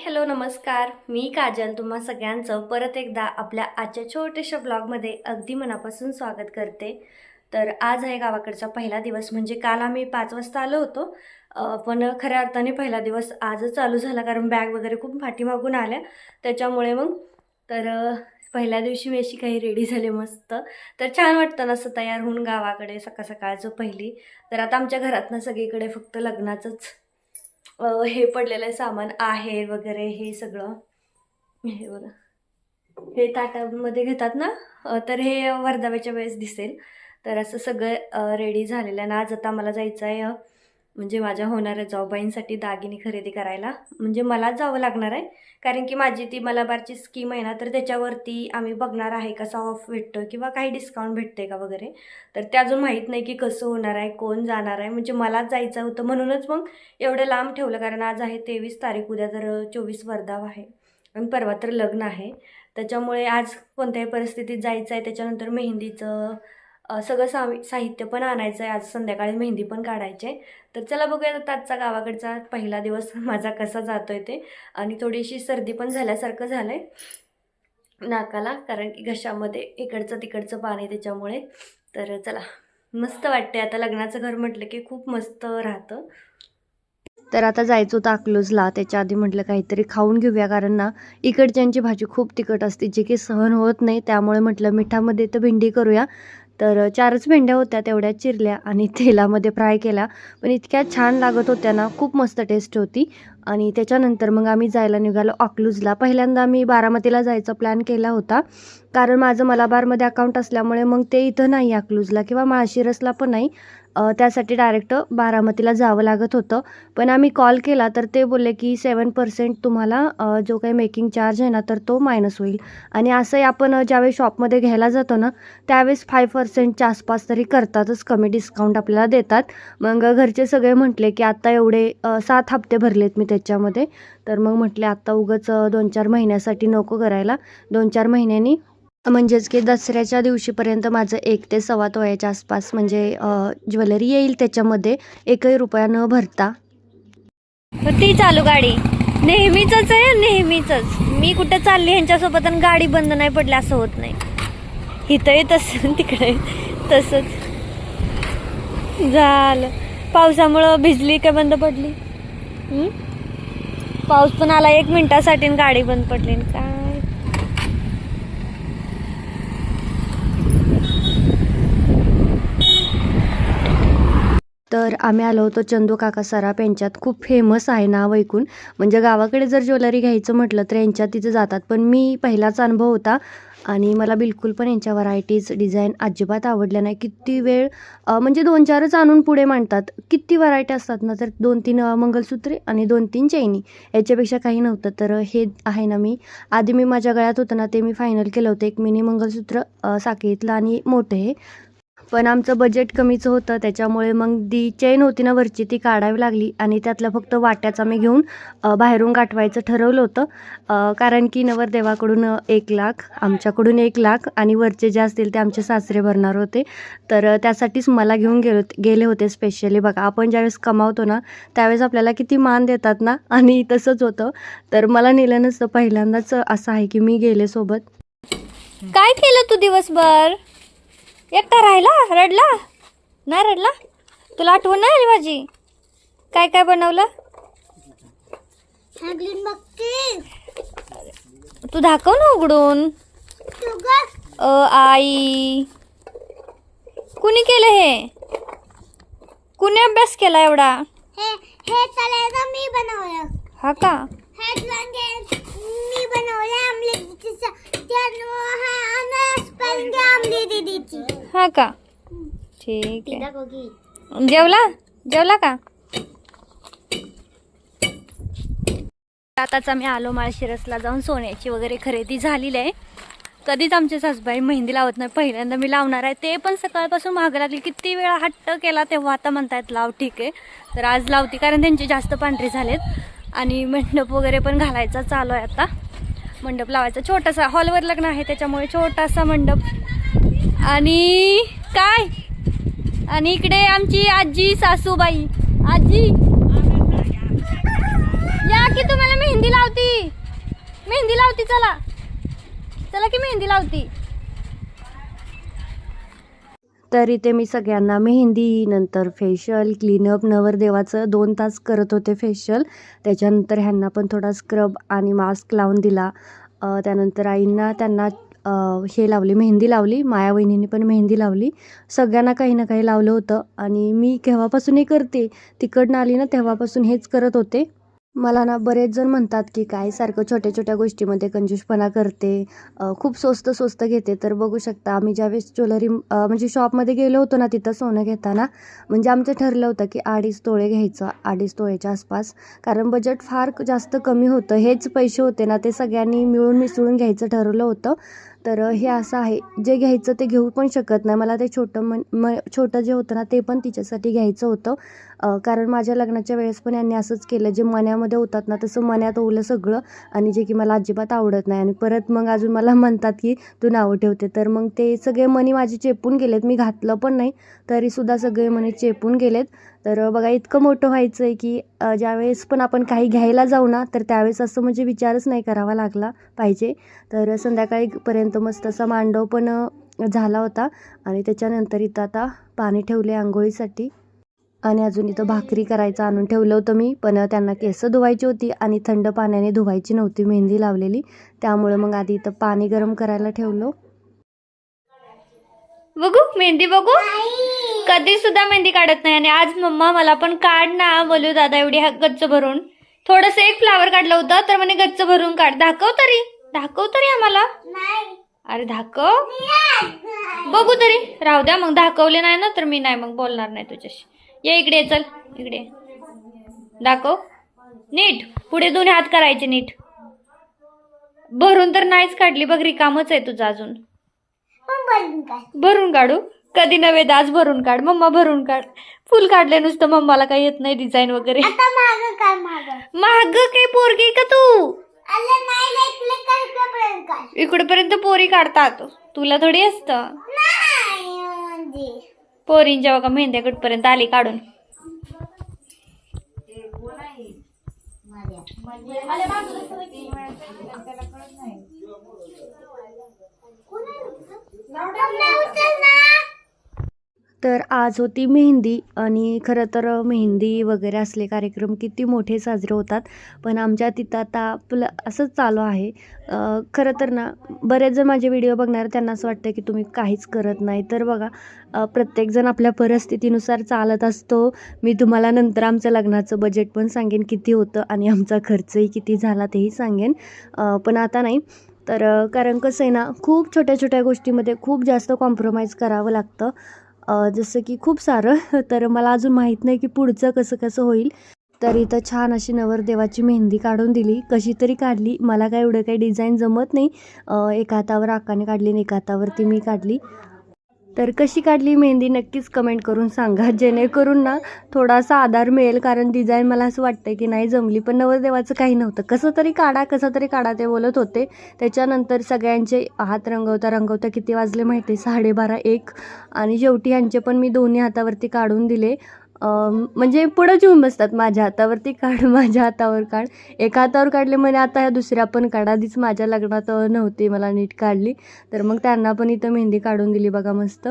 Hello नमस्कार. मी काजल. तुम्हा सगळ्यांचं परत एकदा आपल्या आजच्या छोट्याशा ब्लॉगमध्ये अगदी मनापासून स्वागत करते. तर आज आहे गावाकडचा पहिला दिवस म्हणजे काल आम्ही पाच वाजता आलो होतो. पण खऱ्या अर्थाने पहिला दिवस आजच चालू झाला कारण बॅग वगैरे खूप पाठीमागून आल्या. त्याच्यामुळे मग तर पहिल्या दिवशी मी अशी काही रेडी झाले मस्त. तर छान वाटतं ना असं तयार होऊन गावाकडे सकाळ सकाळचं पहिली. तर आता आमच्या घरातनं सगळीकडे फक्त लग्नाचंच हे पडलेलं सामान आहे वगैरे हे सगळं. हे बघा. हे ताटामध्ये घेतात ना? तर हे वर्धाव्याच्या वेळेस दिसेल. तर असं सगळं रेडी झालेलं आहे. ना आज आता मला जायचं आहे म्हणजे माझ्या होणाऱ्या जाऊबाईंसाठी दागिने खरेदी करायला म्हणजे मलाच जावं लागणार आहे. कारण की माझी ती मलाबारची स्कीम आहे ना तर त्याच्यावरती आम्ही बघणार आहे कसा ऑफ भेटतो किंवा काही डिस्काउंट भेटते का वगैरे. तर ते अजून माहीत नाही की कसं होणार आहे कोण जाणार आहे. म्हणजे मलाच जायचं होतं म्हणूनच मग एवढं लांब ठेवलं. कारण आज आहे तेवीस तारीख उद्या तर चोवीस वर्धाव आहे. आणि परवा तर लग्न आहे. त्याच्यामुळे आज कोणत्याही परिस्थितीत जायचं आहे. त्याच्यानंतर मेहंदीचं सगळं सा साहित्य पण आणायचं आहे आज संध्याकाळी मेहंदी पण काढायची आहे तर चला बघूया आता आजचा गावाकडचा पहिला दिवस माझा कसा जातो आहे ते. आणि थोडीशी सर्दी पण झाल्यासारखं झालं आहे नाकाला कारण की घशामध्ये इकडचं तिकडचं पाणी त्याच्यामुळे. तर चला मस्त वाटते आता लग्नाचं घर म्हटलं की खूप मस्त राहतं. तर आता जायचं होतं अकलूजला. त्याच्या आधी म्हटलं काहीतरी खाऊन घेऊया कारण ना इकडच्यांची भाजी खूप तिखट असते. जी की सहन होत नाही त्यामुळे म्हटलं मिठामध्ये तर भेंडी करूया. तर चारच भेंड्या होत्या तेवढ्या चिरल्या आणि तेलामध्ये फ्राय केल्या पण इतक्या छान लागत होत्या ना खूप मस्त टेस्ट होती. आणि त्याच्यानंतर मग आम्ही जायला निघालो अकलूजला पहिल्यांदा आम्ही बारामतीला जायचा प्लॅन केला होता. कारण माझं मलाबारमध्ये अकाउंट असल्यामुळे मग ते इथं नाही अकलूजला किंवा माळशिरसला पण नाही. त्यासाठी डायरेक्ट बारामतीला जावं लागत होतं. पण आम्ही कॉल केला तर ते बोलले की सेवन पर्सेंट तुम्हाला जो काही मेकिंग चार्ज आहे ना तर तो मायनस होईल. आणि असंही आपण ज्यावेळेस शॉपमध्ये घ्यायला जातो ना त्यावेळेस फाय पर्सेंटच्या आसपास तरी करतातच. कमी डिस्काउंट आपल्याला देतात. मग घरचे सगळे म्हटले की आत्ता एवढे सात हप्ते भरलेत मी त्याच्यामध्ये. तर मग म्हटले आत्ता उगाच दोन चार महिन्यासाठी नको करायला. दोन चार महिन्यांनी म्हणजेच की दसऱ्याच्या दिवशीपर्यंत माझं एक ते सव्वा तोळ्याच्या आसपास म्हणजे ज्वेलरी येईल त्याच्यामध्ये एकही रुपया न भरता. ती चालू गाडी. नेहमीच आहे नेहमीच मी कुठं चालली ह्यांच्यासोबत आणि गाडी बंद नाही पडली असं होत नाही. इथंही तसं तिकडे तसंच. झालं. पावसामुळं भिजली का बंद पडली? पाऊस पण आला एक मिनिटासाठी गाडी बंद पडली. का काय तर आम्ही आलो होतो चंदू काका सराफ यांच्यात. खूप फेमस आहे नाव ऐकून. म्हणजे गावाकडे जर ज्वेलरी घ्यायचं म्हटलं तर यांच्यात तिथे जातात. पण मी पहिलाच अनुभव होता आणि मला बिलकुल पण यांच्या व्हरायटीज डिझाईन अजिबात आवडल्या नाही. किती वेळ म्हणजे दोन चारच आणून पुढे मांडतात. किती व्हरायटी असतात ना तर दोन तीन मंगलसूत्रे आणि दोन तीन चैनी. याच्यापेक्षा काही नव्हतं. तर हे आहे ना मी. आधी मी माझ्या गळ्यात होतं ना ते मी फायनल केलं होतं. एक मिनी मंगलसूत्र साखळीतलं आणि मोठं हे. पण आमचं बजेट कमीच होतं त्याच्यामुळे मग ती चेन होती ना वरची ती काढावी लागली. आणि त्यातलं फक्त वाट्याचा मी घेऊन बाहेरून गाठवायचं ठरवलं होतं. कारण की नवरदेवाकडून एक लाख आमच्याकडून एक लाख आणि वरचे जे असतील ते आमचे सासरे भरणार होते. तर त्यासाठीच मला घेऊन गेलो गेले होते स्पेशली बघा आपण ज्यावेळेस कमावतो ना त्यावेळेस आपल्याला किती मान देतात ना? आणि तसंच होतं. तर मला नेलं नसतं. पहिल्यांदाच असं आहे की मी गेले सोबत. काय केलं तू दिवसभर? एकटा राहिला? रडला? नाही रडला? तुला आठवण नाही आली माझी? काय काय बनवलं? तू दाखव ना उघडून. अ आई. कुणी केलं हे? कुणी अभ्यास केला एवढा? हे हे मी बनवलं. हा का? बनवलं त्यानं हा अनस पण ते आमली दीदीची हा का? ठीक आहे. जेवला? जेवला का? आताच आम्ही आलो माळशिरसला जाऊन सोन्याची वगैरे खरेदी झालेली आहे. कधीच आमचे सासूबाई मेहंदी लावत नाही. पहिल्यांदा मी लावणार आहे. ते पण सकाळपासून महाग लागली. किती वेळा हट्ट केला तेव्हा आता म्हणतायत लाव ठीक आहे. तर आज लावती कारण त्यांचे जास्त पांढरे झालेत. आणि मंडप वगैरे पण घालायचा चालू आहे आता. मंडप लावायचा. छोटासा हॉलवर लग्न आहे त्याच्यामुळे छोटासा मंडप. आणि काय? आणि इकडे आमची आजी सासूबाई. आजी? या की तुम्हाला मेहंदी लावती. मेहंदी लावती चला. चला की मेहंदी लावती. तर इथे मी सगळ्यांना मेहंदी नंतर फेशियल क्लीनअप नवरदेवाचं दोन तास करत होते फेशियल त्याच्यानंतर ह्यांना पण थोडा स्क्रब आणि मास्क लावून दिला. त्यानंतर आईंना त्यांना हे लावली मेहंदी लावली. माया वहिनीने पण मेहंदी लावली. सगळ्यांना काही ना काही लावलं होतं. आणि मी केव्हापासून हे करते तिकडनं आली ना तेव्हापासून हेच करत होते. मला ना बरेच जण म्हणतात की काय सारखं छोट्या छोट्या गोष्टीमध्ये कंजूसपणा करते अ, खूप स्वस्त स्वस्त घेते. तर बघू शकता आम्ही ज्यावेळेस ज्वेलरी अ, म्हणजे शॉपमध्ये गेलो होतो ना तिथं सोनं घेताना म्हणजे आमचं ठरलं होतं की अडीच तोळे घ्यायचं अडीच तोळेच्या आसपास. कारण बजेट फार जास्त कमी होतं. हेच पैसे होते ना ते सगळ्यांनी मिळून मिसळून घ्यायचं ठरवलं होतं. तर हे असं आहे. जे घ्यायचं ते घेऊ पण शकत नाही. मला ते छोटं मन म छोटं जे होतं ना ते पण तिच्यासाठी घ्यायचं होतं. कारण माझ्या लग्नाच्या वेळेस पण यांनी असंच केलं. जे मण्यामध्ये होतात ना तसं मण्यात ओलं सगळं आणि जे की मला अजिबात आवडत नाही. आणि परत मग अजून मला म्हणतात की तू नावं ठेवते. तर मग ते सगळे मणी माझे चेपून गेलेत. मी घातलं पण नाही तरीसुद्धा सगळे मणी चेपून गेलेत. तर बघा इतकं मोठं व्हायचं आहे की ज्यावेळेस पण आपण काही घ्यायला जाऊ ना तर त्यावेळेस असं म्हणजे विचारच नाही करावा लागला पाहिजे. तर संध्याकाळीपर्यंत मस्त असा मांडव पण झाला होता आणि त्याच्यानंतर इथं आता पाणी ठेवले आंघोळीसाठी. आणि अजून इथं भाकरी करायचं आणून ठेवलं होतं मी पण त्यांना केसं धुवायची होती आणि थंड पाण्याने धुवायची नव्हती मेहंदी लावलेली. त्यामुळं मग आधी इथं पाणी गरम करायला ठेवलं. बघू मेहंदी बघू? कधी सुद्धा मेहंदी काढत नाही आणि आज मम्मा मला पण काढ ना बोलू दादा एवढी गच्च भरून. थोडस एक फ्लावर काढलं होतं तर म्हणे गच्च भरून काढ. दाखव तरी दाखव तरी आम्हाला. अरे दाखव. बघू तरी. राहू द्या मग दाखवले नाही ना तर मी नाही मग बोलणार नाही तुझ्याशी. ये इकडे चल इकडे. दाखव. नीट. पुढे दोन्ही हात करायचे नीट. भरून तर नाहीच काढली बघ रिकामच आहे तुझं अजून. काय भरून काढू? कधी नव्हे आज भरून काढ मम्मा भरून काढ. फुल काढले नुसतं मम्माला काही येत नाही डिझाईन वगैरे. आता माग काय माग. महाग काही पोरगी का तू? नाही काय पर्यंत काय इकडेपर्यंत पोरी काढतात. तुला थोडी असतं. नाही म्हणजे. पोरींच्या बघा मेहंद्या कुठपर्यंत आली काढून. तर आज होती मेहंदी आणि खरं तर मेहंदी वगैरे असले कार्यक्रम किती मोठे साजरे होतात. पण आमच्या तिथं आता आपलं असंच चालू आहे. खरं तर ना बरेच जण माझे व्हिडिओ बघणार त्यांना असं वाटतं की तुम्ही काहीच करत नाही. तर बघा प्रत्येकजण आपल्या परिस्थितीनुसार चालत असतो. मी तुम्हाला नंतर आमचं लग्नाचं बजेट पण सांगेन किती होतं आणि आमचा खर्चही किती झाला तेही सांगेन. पण आता नाही. तर कारण कसं आहे ना खूप छोट्या छोट्या गोष्टीमध्ये खूप जास्त कॉम्प्रोमाइज करावं लागतं. जसं की खूप सारं तर मला अजून माहीत नाही की पुढचं कसं कसं होईल. तर इथं छान अशी नवरदेवाची मेहंदी काढून दिली. कशी तरी काढली. मला काय एवढं काही डिझाईन जमत नाही. एका हातावर आकाने काढली आणि एका हातावरती मी काढली. तर कशी काढली मेहंदी नक्कीच कमेंट करून सांगा. जेणेकरून ना थोडासा आधार मिळेल कारण डिझाईन मला असं वाटतं की नाही जमली. पण नवरदेवाचं काही नव्हतं. कसं तरी काढा कसं तरी काढा ते बोलत होते. त्याच्यानंतर सगळ्यांचे हात रंगवता रंगवता किती वाजले माहिती आहे साडेबारा एक. आणि शेवटी यांचे पण मी दोन्ही हातावरती काढून दिले. म्हणजे पुढंच येऊन बसतात माझ्या हातावरती काढ माझ्या हातावर काढ. एका हातावर काढले म्हणजे आता ह्या दुसऱ्या पण काढ. आधीच माझ्या लग्नात नव्हती मला नीट काढली. तर मग त्यांना पण इथं मेहंदी काढून दिली बघा मस्त.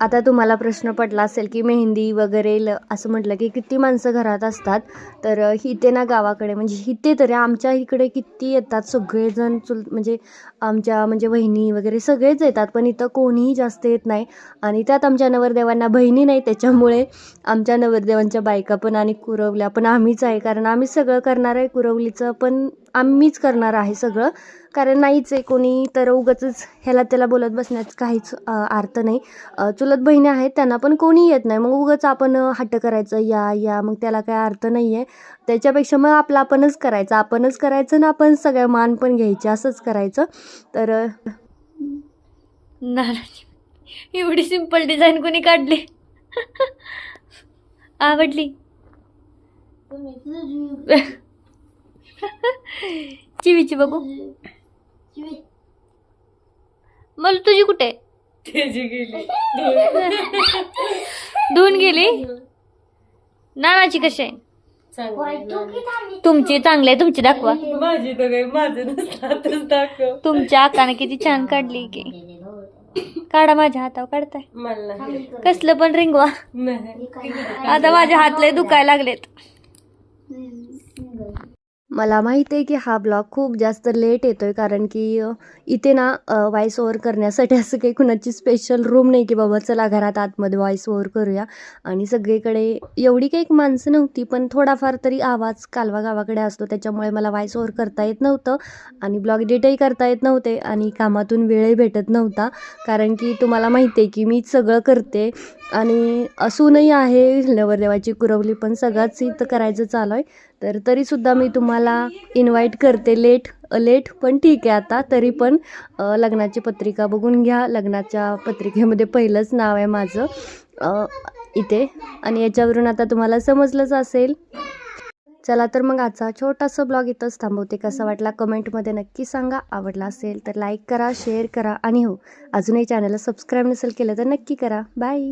आता तुम्हाला प्रश्न पडला असेल की मेहंदी वगैरे ल असं म्हटलं की किती माणसं घरात असतात तर हिते इथे ना गावाकडे म्हणजे इथे तरी आमच्या इकडे किती येतात सगळेजण चुल म्हणजे आमच्या म्हणजे वहिनी वगैरे सगळेच येतात पण इथं कोणीही जास्त येत नाही. आणि त्यात आमच्या नवरदेवांना बहिणी नाही त्याच्यामुळे आमच्या नवरदेवांच्या बायका पण आणि कुरवल्या पण आम्हीच आहे कारण आम्ही सगळं करणार आहे कुरवलीचं पण आम्हीच करणार आहे सगळं. कारण नाहीच आहे कोणी तर उगाच ह्याला त्याला बोलत बसण्यात काहीच अर्थ नाही. चुलत बहिणी आहेत त्यांना पण कोणी येत नाही. मग उगाच आपण हट्ट करायचं या या मग त्याला काय अर्थ नाही आहे त्याच्यापेक्षा मग आपलं आपणच करायचं. आपणच करायचं ना आपण सगळ्या मान पण घ्यायचे असंच करायचं. तर एवढी सिंपल डिझाईन कोणी काढली? आवडली? चिवीची बघू. मला तुझी कुठे? धुवून गेली? नानाची कशी आहे? तुमची चांगले तुमची दाखवा. माझी तर काही माझं नसतातच दाखव. तुमच्या आकाने किती छान काढली की. काढा माझ्या हातावर काढताय. मला नाही. कसलं पण रिंगवा. नाही. आता माझे हात लय दुखायला लागलेत. मला माहिती आहे की हा ब्लॉग खूप जास्त लेट येतो आहे कारण की इथे ना व्हॉइस ओव्हर करण्यासाठी असं काही कुणाची स्पेशल रूम नाही की बाबा चला घरात आतमध्ये व्हॉइस ओव्हर करूया. आणि सगळीकडे एवढी काही माणसं नव्हती पण थोडाफार तरी आवाज कालवा गावाकडे असतो त्याच्यामुळे मला व्हॉइस ओव्हर करता येत नव्हतं. आणि ब्लॉग एडिटही करता येत नव्हते आणि कामातून वेळही भेटत नव्हता. कारण की तुम्हाला माहिती आहे की मी सगळं करते आणि असूनही आहे नवरदेवाची कुरवली पण सगळंच इथं करायचं चालू आहे. तर तरीसुद्धा मी तुम्हाला इन्व्हाइट करते लेट लेट पण ठीक आहे आता. तरी पण लग्नाची पत्रिका बघून घ्या. लग्नाच्या पत्रिकेमध्ये पहिलंच नाव आहे माझं. इथे. आणि याच्यावरून आता तुम्हाला समजलंच असेल. चला तर मग आजचा छोटासा ब्लॉग इथंच थांबवते. कसा वाटला कमेंटमध्ये नक्की सांगा. आवडला असेल तर लाईक करा शेअर करा. आणि हो अजूनही चॅनलला सबस्क्राईब नसेल केलं तर नक्की करा. बाय